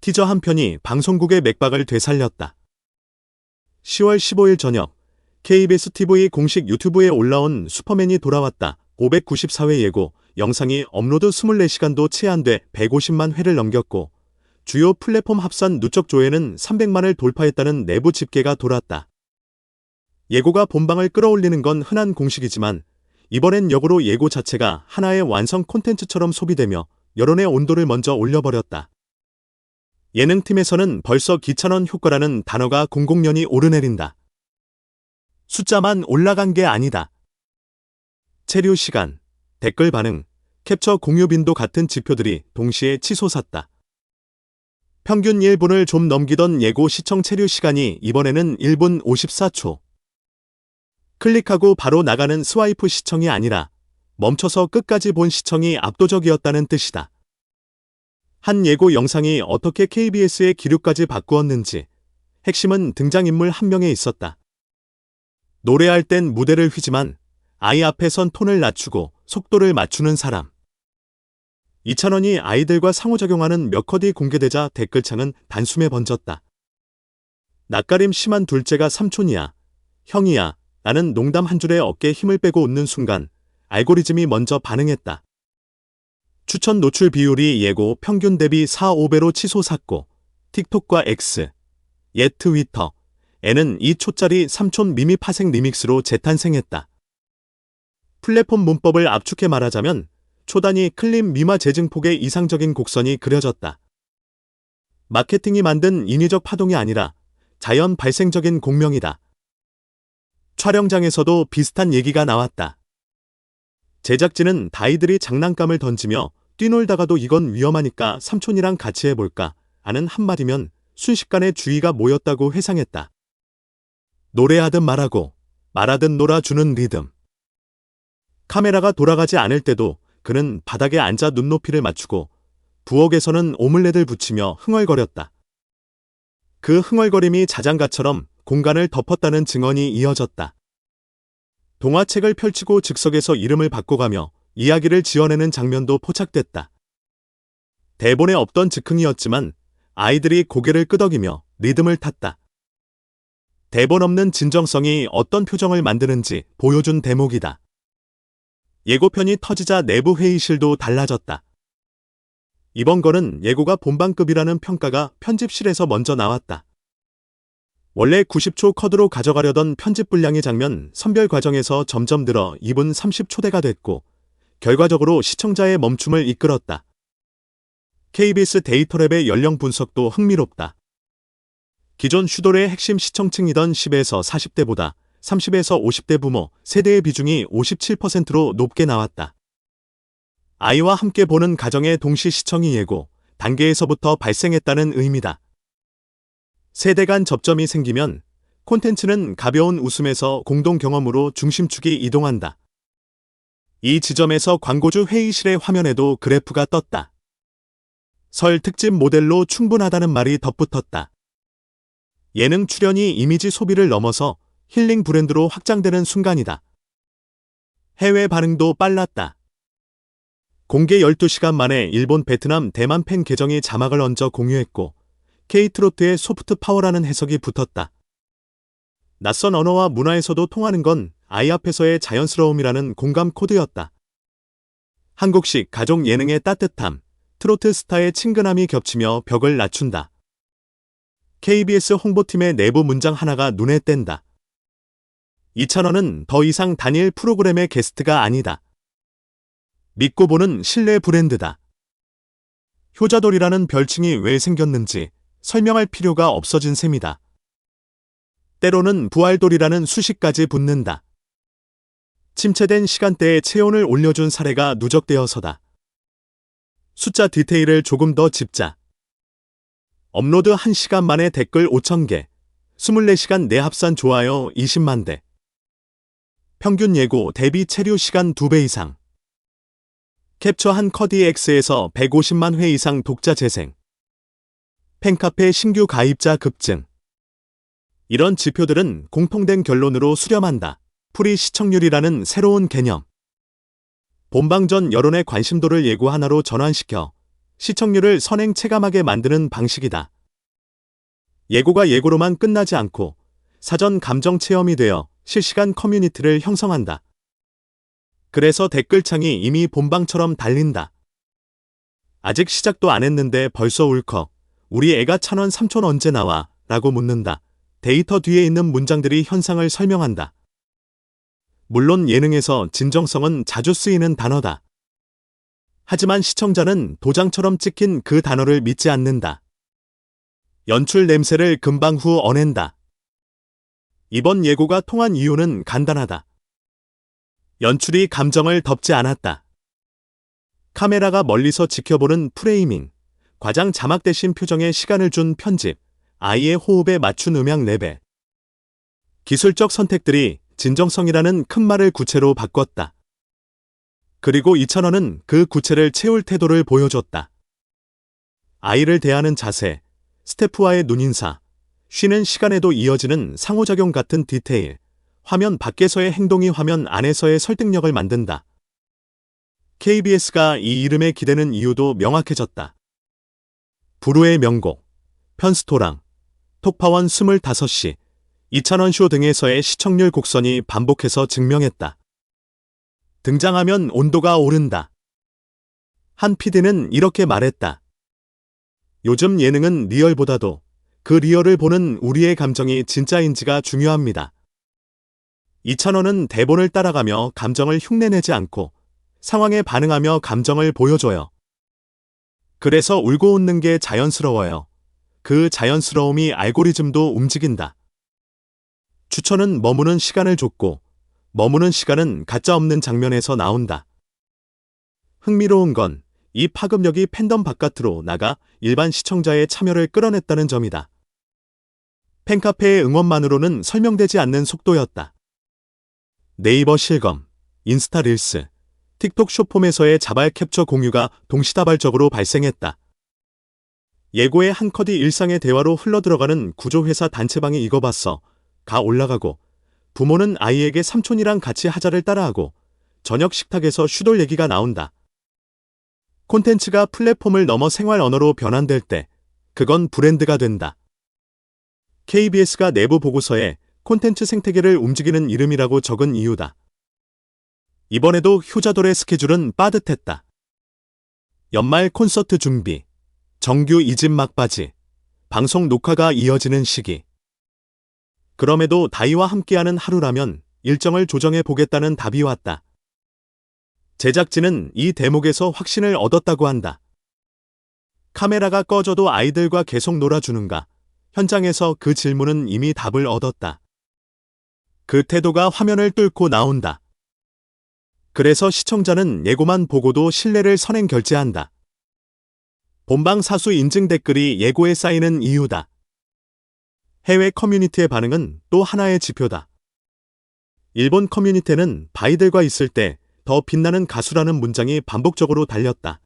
티저 한 편이 방송국의 맥박을 되살렸다. 10월 15일 저녁 KBS TV 공식 유튜브에 올라온 슈퍼맨이 돌아왔다 594회 예고 영상이 업로드 24시간도 채 안 돼 150만 회를 넘겼고 주요 플랫폼 합산 누적 조회는 300만을 돌파했다는 내부 집계가 돌았다. 예고가 본방을 끌어올리는 건 흔한 공식이지만 이번엔 역으로 예고 자체가 하나의 완성 콘텐츠처럼 소비되며 여론의 온도를 먼저 올려버렸다. 예능팀에서는 벌써 기찬원 효과라는 단어가 공공연히 오르내린다. 숫자만 올라간 게 아니다. 체류 시간, 댓글 반응, 캡처 공유 빈도 같은 지표들이 동시에 치솟았다. 평균 1분을 좀 넘기던 예고 시청 체류 시간이 이번에는 1분 54초. 클릭하고 바로 나가는 스와이프 시청이 아니라 멈춰서 끝까지 본 시청이 압도적이었다는 뜻이다. 한 예고 영상이 어떻게 KBS의 기류까지 바꾸었는지 핵심은 등장인물 한 명에 있었다. 노래할 땐 무대를 휘지만 아이 앞에 선 톤을 낮추고 속도를 맞추는 사람. 이찬원이 아이들과 상호작용하는 몇 컷이 공개되자 댓글창은 단숨에 번졌다. 낯가림 심한 둘째가 삼촌이야. 형이야. 나는 농담 한 줄에 어깨에 힘을 빼고 웃는 순간 알고리즘이 먼저 반응했다. 추천 노출 비율이 예고 평균 대비 4, 5배로 치솟았고 틱톡과 X, 옛 트위터, N은 2초짜리 삼촌 미미 파생 리믹스로 재탄생했다. 플랫폼 문법을 압축해 말하자면 초단위 클립 미마 재증폭의 이상적인 곡선이 그려졌다. 마케팅이 만든 인위적 파동이 아니라 자연 발생적인 공명이다. 촬영장에서도 비슷한 얘기가 나왔다. 제작진은 다이들이 장난감을 던지며 뛰놀다가도 이건 위험하니까 삼촌이랑 같이 해볼까 하는 한마디면 순식간에 주의가 모였다고 회상했다. 노래하듯 말하고 말하듯 놀아주는 리듬. 카메라가 돌아가지 않을 때도 그는 바닥에 앉아 눈높이를 맞추고 부엌에서는 오믈렛을 붙이며 흥얼거렸다. 그 흥얼거림이 자장가처럼 공간을 덮었다는 증언이 이어졌다. 동화책을 펼치고 즉석에서 이름을 바꿔가며 이야기를 지어내는 장면도 포착됐다. 대본에 없던 즉흥이었지만 아이들이 고개를 끄덕이며 리듬을 탔다. 대본 없는 진정성이 어떤 표정을 만드는지 보여준 대목이다. 예고편이 터지자 내부 회의실도 달라졌다. 이번 거는 예고가 본방급이라는 평가가 편집실에서 먼저 나왔다. 원래 90초 컷으로 가져가려던 편집 분량의 장면 선별 과정에서 점점 늘어 2분 30초대가 됐고 결과적으로 시청자의 멈춤을 이끌었다. KBS 데이터랩의 연령 분석도 흥미롭다. 기존 슈돌의 핵심 시청층이던 10에서 40대보다 30에서 50대 부모 세대의 비중이 57%로 높게 나왔다. 아이와 함께 보는 가정의 동시 시청이 예고 단계에서부터 발생했다는 의미다. 세대 간 접점이 생기면 콘텐츠는 가벼운 웃음에서 공동 경험으로 중심축이 이동한다. 이 지점에서 광고주 회의실의 화면에도 그래프가 떴다. 설 특집 모델로 충분하다는 말이 덧붙었다. 예능 출연이 이미지 소비를 넘어서 힐링 브랜드로 확장되는 순간이다. 해외 반응도 빨랐다. 공개 12시간 만에 일본, 베트남, 대만 팬 계정이 자막을 얹어 공유했고 K트로트의 소프트 파워라는 해석이 붙었다. 낯선 언어와 문화에서도 통하는 건 아이 앞에서의 자연스러움이라는 공감 코드였다. 한국식 가족 예능의 따뜻함, 트로트 스타의 친근함이 겹치며 벽을 낮춘다. KBS 홍보팀의 내부 문장 하나가 눈에 띈다. 이찬원은 더 이상 단일 프로그램의 게스트가 아니다. 믿고 보는 신뢰 브랜드다. 효자돌이라는 별칭이 왜 생겼는지 설명할 필요가 없어진 셈이다. 때로는 부활돌이라는 수식까지 붙는다. 침체된 시간대에 체온을 올려준 사례가 누적되어서다. 숫자 디테일을 조금 더 짚자. 업로드 1시간 만에 댓글 5,000개, 24시간 내 합산 좋아요 20만 대. 평균 예고 대비 체류 시간 2배 이상. 캡처한 커디엑스에서 150만 회 이상 독자 재생. 팬카페 신규 가입자 급증. 이런 지표들은 공통된 결론으로 수렴한다. 프리 시청률이라는 새로운 개념. 본방 전 여론의 관심도를 예고 하나로 전환시켜 시청률을 선행 체감하게 만드는 방식이다. 예고가 예고로만 끝나지 않고 사전 감정 체험이 되어 실시간 커뮤니티를 형성한다. 그래서 댓글창이 이미 본방처럼 달린다. 아직 시작도 안 했는데 벌써 울컥. 우리 애가 찬원 삼촌 언제 나와? 라고 묻는다. 데이터 뒤에 있는 문장들이 현상을 설명한다. 물론 예능에서 진정성은 자주 쓰이는 단어다. 하지만 시청자는 도장처럼 찍힌 그 단어를 믿지 않는다. 연출 냄새를 금방 후 어낸다. 이번 예고가 통한 이유는 간단하다. 연출이 감정을 덮지 않았다. 카메라가 멀리서 지켜보는 프레이밍, 과장 자막 대신 표정에 시간을 준 편집, 아이의 호흡에 맞춘 음향 레벨. 기술적 선택들이 진정성이라는 큰 말을 구체로 바꿨다. 그리고 이찬원은 그 구체를 채울 태도를 보여줬다. 아이를 대하는 자세, 스태프와의 눈인사, 쉬는 시간에도 이어지는 상호작용 같은 디테일, 화면 밖에서의 행동이 화면 안에서의 설득력을 만든다. KBS가 이 이름에 기대는 이유도 명확해졌다. 부르의 명곡, 편스토랑, 톡파원 25시, 이찬원 쇼 등에서의 시청률 곡선이 반복해서 증명했다. 등장하면 온도가 오른다. 한 PD는 이렇게 말했다. 요즘 예능은 리얼보다도 그 리얼을 보는 우리의 감정이 진짜인지가 중요합니다. 이찬원은 대본을 따라가며 감정을 흉내내지 않고 상황에 반응하며 감정을 보여줘요. 그래서 울고 웃는 게 자연스러워요. 그 자연스러움이 알고리즘도 움직인다. 추천은 머무는 시간을 줬고, 머무는 시간은 가짜 없는 장면에서 나온다. 흥미로운 건 이 파급력이 팬덤 바깥으로 나가 일반 시청자의 참여를 끌어냈다는 점이다. 팬카페의 응원만으로는 설명되지 않는 속도였다. 네이버 실검, 인스타 릴스, 틱톡 쇼폼에서의 자발 캡처 공유가 동시다발적으로 발생했다. 예고의 한 컷이 일상의 대화로 흘러들어가는 구조회사 단체방이 익어봤어. 가 올라가고 부모는 아이에게 삼촌이랑 같이 하자를 따라하고 저녁 식탁에서 슈돌 얘기가 나온다. 콘텐츠가 플랫폼을 넘어 생활 언어로 변환될 때 그건 브랜드가 된다. KBS가 내부 보고서에 콘텐츠 생태계를 움직이는 이름이라고 적은 이유다. 이번에도 효자돌의 스케줄은 빠듯했다. 연말 콘서트 준비, 정규 이집 막바지, 방송 녹화가 이어지는 시기. 그럼에도 다이와 함께하는 하루라면 일정을 조정해 보겠다는 답이 왔다. 제작진은 이 대목에서 확신을 얻었다고 한다. 카메라가 꺼져도 아이들과 계속 놀아주는가? 현장에서 그 질문은 이미 답을 얻었다. 그 태도가 화면을 뚫고 나온다. 그래서 시청자는 예고만 보고도 신뢰를 선행 결제한다. 본방 사수 인증 댓글이 예고에 쌓이는 이유다. 해외 커뮤니티의 반응은 또 하나의 지표다. 일본 커뮤니티는 바이들과 있을 때 더 빛나는 가수라는 문장이 반복적으로 달렸다.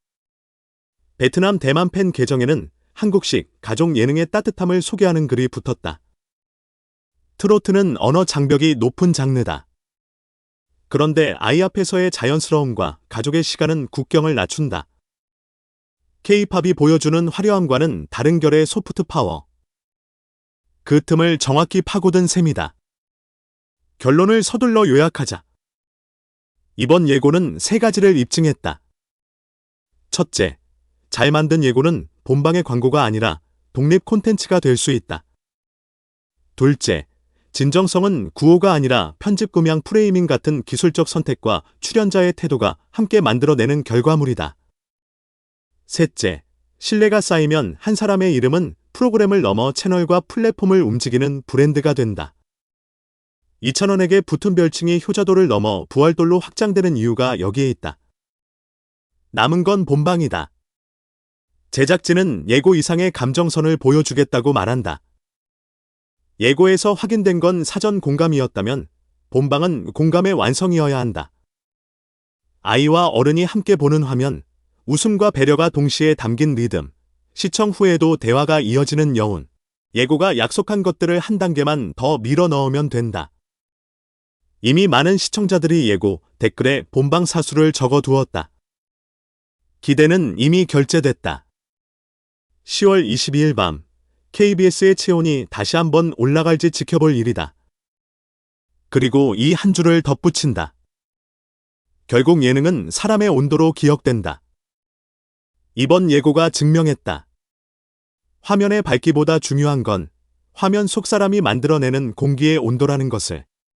베트남 대만 팬 계정에는 한국식 가족 예능의 따뜻함을 소개하는 글이 붙었다. 트로트는 언어 장벽이 높은 장르다. 그런데 아이 앞에서의 자연스러움과 가족의 시간은 국경을 낮춘다. K-팝이 보여주는 화려함과는 다른 결의 소프트 파워. 그 틈을 정확히 파고든 셈이다. 결론을 서둘러 요약하자. 이번 예고는 세 가지를 입증했다. 첫째, 잘 만든 예고는 본방의 광고가 아니라 독립 콘텐츠가 될 수 있다. 둘째, 진정성은 구호가 아니라 편집 금양 프레이밍 같은 기술적 선택과 출연자의 태도가 함께 만들어내는 결과물이다. 셋째, 신뢰가 쌓이면 한 사람의 이름은 프로그램을 넘어 채널과 플랫폼을 움직이는 브랜드가 된다. 이찬원에게 붙은 별칭이 효자도를 넘어 부활돌로 확장되는 이유가 여기에 있다. 남은 건 본방이다. 제작진은 예고 이상의 감정선을 보여주겠다고 말한다. 예고에서 확인된 건 사전 공감이었다면 본방은 공감의 완성이어야 한다. 아이와 어른이 함께 보는 화면, 웃음과 배려가 동시에 담긴 리듬, 시청 후에도 대화가 이어지는 여운, 예고가 약속한 것들을 한 단계만 더 밀어 넣으면 된다. 이미 많은 시청자들이 예고, 댓글에 본방 사수를 적어 두었다. 기대는 이미 결제됐다. 10월 22일 밤 KBS의 체온이 다시 한번 올라갈지 지켜볼 일이다. 그리고 이 한 줄을 덧붙인다. 결국 예능은 사람의 온도로 기억된다. 이번 예고가 증명했다. 화면의 밝기보다 중요한 건 화면 속 사람이 만들어내는 공기의 온도라는 것을.